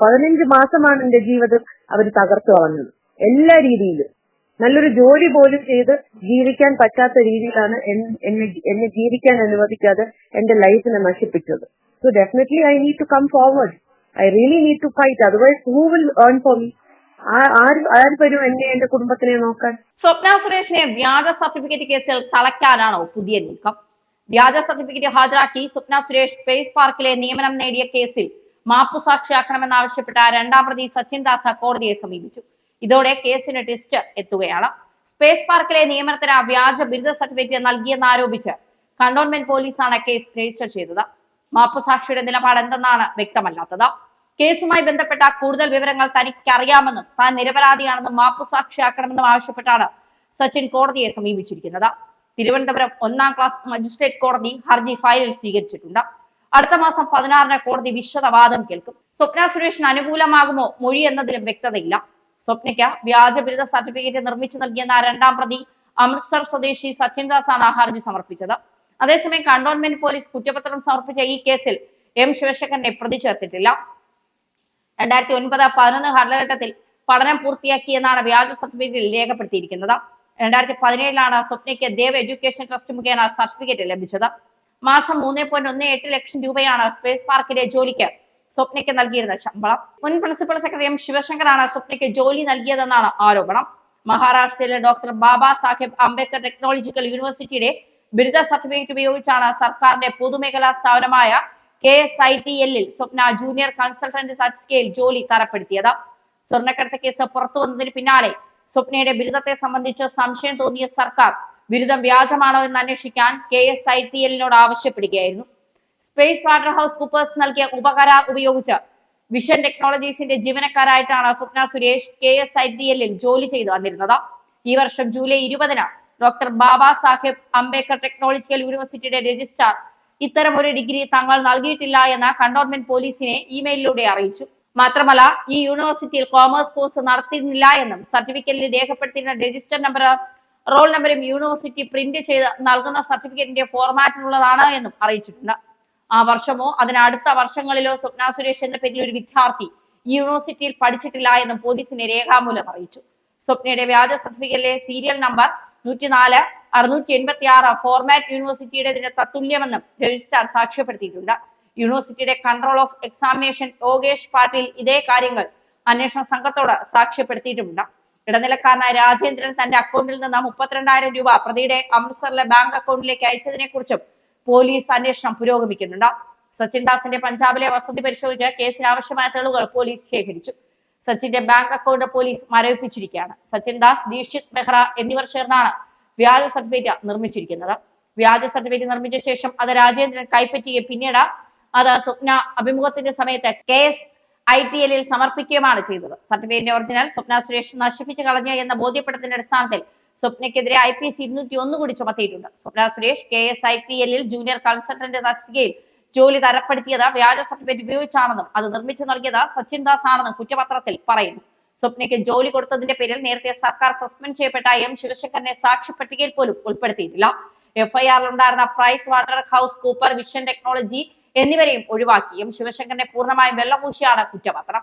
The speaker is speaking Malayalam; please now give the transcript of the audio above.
പതിനഞ്ച് മാസമാണ് എന്റെ ജീവിതം അവർ തകർത്തു കളഞ്ഞത്. എല്ലാ രീതിയിലും. നല്ലൊരു ജോലി പോലും ചെയ്ത് ജീവിക്കാൻ പറ്റാത്ത രീതിയിലാണ് എന്നെ എന്നെ ജീവിക്കാൻ അനുവദിക്കാതെ എന്റെ ലൈഫിനെ നശിപ്പിച്ചത്. So definitely I need to come forward I really need to fight otherwise who will earn for me കുടുംബത്തിനെ നോക്കാൻ? സ്വപ്ന സുരേഷിനെ വ്യാജ സർട്ടിഫിക്കറ്റ് കേസിൽ തളയ്ക്കാനാണോ പുതിയ നീക്കം? വ്യാജ സർട്ടിഫിക്കറ്റ് ഹാജരാക്കി സ്വപ്ന സുരേഷ് സ്പേസ് പാർക്കിലെ നിയമനം നേടിയ കേസിൽ മാപ്പു സാക്ഷിയാക്കണമെന്നാവശ്യപ്പെട്ട രണ്ടാം പ്രതി സച്ചിൻ ദാസ കോടതിയെ സമീപിച്ചു. ഇതോടെ കേസിന് ട്വിസ്റ്റ് എത്തുകയാണ്. സ്പേസ് പാർക്കിലെ നിയമനത്തിന് വ്യാജ ബിരുദ സർട്ടിഫിക്കറ്റ് നൽകിയെന്നാരോപിച്ച് കണ്ടോൺമെന്റ് പോലീസാണ് കേസ് രജിസ്റ്റർ ചെയ്തത്. മാപ്പ് സാക്ഷിയുടെ നിലപാട് എന്തെന്നാണ് വ്യക്തമല്ലാത്തത്. കേസുമായി ബന്ധപ്പെട്ട കൂടുതൽ വിവരങ്ങൾ തനിക്ക് അറിയാമെന്നും താൻ നിരപരാധിയാണെന്നും മാപ്പ് സാക്ഷിയാക്കണമെന്നും ആവശ്യപ്പെട്ടാണ് സച്ചിൻ കോടതിയെ സമീപിച്ചിരിക്കുന്നത്. തിരുവനന്തപുരം ഒന്നാം ക്ലാസ് മജിസ്ട്രേറ്റ് കോടതി ഹർജി ഫയലിൽ സ്വീകരിച്ചിട്ടുണ്ട്. അടുത്ത മാസം പതിനാറിന് കോടതി വിശദവാദം കേൾക്കും. സ്വപ്ന സുരേഷിന് അനുകൂലമാകുമോ മൊഴി എന്നതിലും വ്യക്തതയില്ല. സ്വപ്നയ്ക്ക് വ്യാജ ബിരുദ സർട്ടിഫിക്കറ്റ് നിർമ്മിച്ചു നൽകിയെന്ന രണ്ടാം പ്രതി അമൃത്സർ സ്വദേശി സച്ചിൻ ആണ് ഹർജി സമർപ്പിച്ചത്. അതേസമയം കണ്ടോൺമെന്റ് പോലീസ് കുറ്റപത്രം സമർപ്പിച്ച ഈ കേസിൽ എം ശിവശങ്കരനെ പ്രതി ചേർത്തിട്ടില്ല. രണ്ടായിരത്തി ഒൻപത് പതിനൊന്ന് കാലഘട്ടത്തിൽ പഠനം പൂർത്തിയാക്കി എന്നാണ് വ്യാജ സർട്ടിഫിക്കറ്റിൽ രേഖപ്പെടുത്തിയിരിക്കുന്നത്. രണ്ടായിരത്തി പതിനേഴിലാണ് സ്വപ്നയ്ക്ക് ദേവ് എഡ്യൂക്കേഷൻ ട്രസ്റ്റ് മുഖേന സർട്ടിഫിക്കറ്റ് ലഭിച്ചത്. മാസം മൂന്ന് പോയിന്റ് ഒന്ന് എട്ട് ലക്ഷം രൂപയാണ് സ്പേസ് പാർക്കിലെ ജോലിക്ക് സ്വപ്നയ്ക്ക് നൽകിയിരുന്ന ശമ്പളം. മുൻ പ്രിൻസിപ്പൽ സെക്രട്ടറി എം ശിവശങ്കറാണ് സ്വപ്നയ്ക്ക് ജോലി നൽകിയതെന്നാണ് ആരോപണം. മഹാരാഷ്ട്രയിലെ ഡോക്ടർ ബാബാ സാഹേബ് അംബേദ്കർ ടെക്നോളജിക്കൽ യൂണിവേഴ്സിറ്റിയുടെ ബിരുദ സർട്ടിഫിക്കറ്റ് ഉപയോഗിച്ചാണ് സർക്കാരിന്റെ പൊതുമേഖലാ സ്ഥാപനമായ കെ എസ് ഐ ടി എല്ലിൽ സ്വപ്ന ജൂനിയർ കൺസൾട്ടന്റ് തസ്കയിൽ ജോലി തരപ്പെടുത്തിയത്. സ്വർണക്കടത്ത് കേസ് പുറത്തു വന്നതിന് പിന്നാലെ സ്വപ്നയുടെ ബിരുദത്തെ സംബന്ധിച്ച് സംശയം തോന്നിയ സർക്കാർ ബിരുദം വ്യാജമാണോ എന്ന് അന്വേഷിക്കാൻ കെ എസ് ഐ ടി എല്ലിനോട് ആവശ്യപ്പെടുകയായിരുന്നു. സ്പേസ് വാട്ടർ ഹൗസ് കുപ്പേഴ്സ് നൽകിയ ഉപകരാർ ഉപയോഗിച്ച് വിഷൻ ടെക്നോളജീസിന്റെ ജീവനക്കാരായിട്ടാണ് Swapna Suresh K S I T എല്ലിൽ ജോലി ചെയ്തു വന്നിരുന്നത്. ഈ വർഷം ജൂലൈ ഇരുപതിന് ഡോക്ടർ ബാബാ സാഹേബ് അംബേദ്കർ ടെക്നോളജിക്കൽ യൂണിവേഴ്സിറ്റിയുടെ രജിസ്ട്രാർ ഇത്തരം ഒരു ഡിഗ്രി തങ്ങൾ നൽകിയിട്ടില്ല എന്ന് കണ്ടോൺമെന്റ് പോലീസിനെ ഇമെയിലിലൂടെ അറിയിച്ചു. മാത്രമല്ല ഈ യൂണിവേഴ്സിറ്റിയിൽ കോമേഴ്സ് കോഴ്സ് നടത്തിയിരുന്നില്ല എന്നും സർട്ടിഫിക്കറ്റിൽ രേഖപ്പെടുത്തിയിരുന്ന രജിസ്റ്റർ നമ്പർ റോൾ നമ്പറും യൂണിവേഴ്സിറ്റി പ്രിന്റ് ചെയ്ത് നൽകുന്ന സർട്ടിഫിക്കറ്റിന്റെ ഫോർമാറ്റിനുള്ളതാണ് എന്നും അറിയിച്ചിട്ടുണ്ട്. ആ വർഷമോ അതിനടുത്ത വർഷങ്ങളിലോ സ്വപ്ന സുരേഷ് എന്ന പേരിൽ ഒരു വിദ്യാർത്ഥി യൂണിവേഴ്സിറ്റിയിൽ പഠിച്ചിട്ടില്ല എന്നും പോലീസിനെ രേഖാമൂലം അറിയിച്ചു. സ്വപ്നയുടെ വ്യാജ സർട്ടിഫിക്കറ്റിലെ സീരിയൽ നമ്പർ നൂറ്റിനാല് അറുന്നൂറ്റി എൺപത്തി ആറ് ഫോർമാറ്റ് യൂണിവേഴ്സിറ്റിയുടെ തത്തുല്യമെന്നും രജിസ്ട്രാർ സാക്ഷ്യപ്പെടുത്തിയിട്ടുണ്ട്. യൂണിവേഴ്സിറ്റിയുടെ control of examination Yogesh Patil ഇതേ കാര്യങ്ങൾ അന്വേഷണ സംഘത്തോട് സാക്ഷ്യപ്പെടുത്തിയിട്ടുമുണ്ട്. ഇടനിലക്കാരനായ രാജേന്ദ്രൻ തന്റെ അക്കൗണ്ടിൽ നിന്ന് മുപ്പത്തിരണ്ടായിരം രൂപ പ്രതിയുടെ അമൃത്സറിലെ ബാങ്ക് അക്കൗണ്ടിലേക്ക് അയച്ചതിനെ കുറിച്ചും പോലീസ് അന്വേഷണം പുരോഗമിക്കുന്നുണ്ട്. സച്ചിൻ ദാസിന്റെ പഞ്ചാബിലെ വസതി പരിശോധിച്ച് കേസിന് ആവശ്യമായ തെളിവുകൾ പോലീസ് ശേഖരിച്ചു. സച്ചിന്റെ ബാങ്ക് അക്കൗണ്ട് പോലീസ് മരവിപ്പിച്ചിരിക്കുകയാണ്. സച്ചിൻ ദാസ് ദീക്ഷിത് മെഹ്റ എന്നിവർ ചേർന്നാണ് വ്യാജ സർട്ടിഫിക്കറ്റ് നിർമ്മിച്ചിരിക്കുന്നത്. വ്യാജ സർട്ടിഫിക്കറ്റ് നിർമ്മിച്ച ശേഷം അത് രാജേന്ദ്രൻ കൈപ്പറ്റിയെ പിന്നീട് അത് സ്വപ്ന അഭിമുഖത്തിന്റെ സമയത്ത് കെ എസ് ഐ ടി എല്ലിൽ സമർപ്പിക്കുകയുമാണ് ചെയ്തത്. സർട്ടിഫിക്കറ്റിന്റെ ഒറിജിനൽ സ്വപ്ന സുരേഷ് നശിപ്പിച്ചു കളഞ്ഞു എന്ന ബോധ്യപ്പെടുത്തിന്റെ അടിസ്ഥാനത്തിൽ സ്വപ്നയ്ക്കെതിരെ ഐ പി എസ് ഇരുന്നൂറ്റി ഒന്ന് കൂടി ചുമത്തിയിട്ടുണ്ട്. Swapna Suresh K S I T എല്ലിൽ ജൂനിയർ കൺസൾട്ടന്റ് തസ്തികയിൽ ജോലി തരപ്പെടുത്തിയത് വ്യാജ സർട്ടിഫിക്കറ്റ് ഉപയോഗിച്ചാണെന്നും അത് നിർമ്മിച്ചു നൽകിയത് സച്ചിൻ ദാസ് ആണെന്നും കുറ്റപത്രത്തിൽ പറയുന്നു. സ്വപ്നയ്ക്ക് ജോലി കൊടുത്തതിന്റെ പേരിൽ നേരത്തെ സർക്കാർ സസ്പെൻഡ് ചെയ്യപ്പെട്ട എം ശിവശങ്കറിനെ സാക്ഷി പട്ടികയിൽ പോലും ഉൾപ്പെടുത്തിയിട്ടില്ല. എഫ്ഐആറിൽ ഉണ്ടായിരുന്ന Price Waterhouse Cooper Vision technology എന്നിവരെയും ഒഴിവാക്കിയും ശിവശങ്കരനെ പൂർണമായും വെള്ളം കുറ്റപത്രം.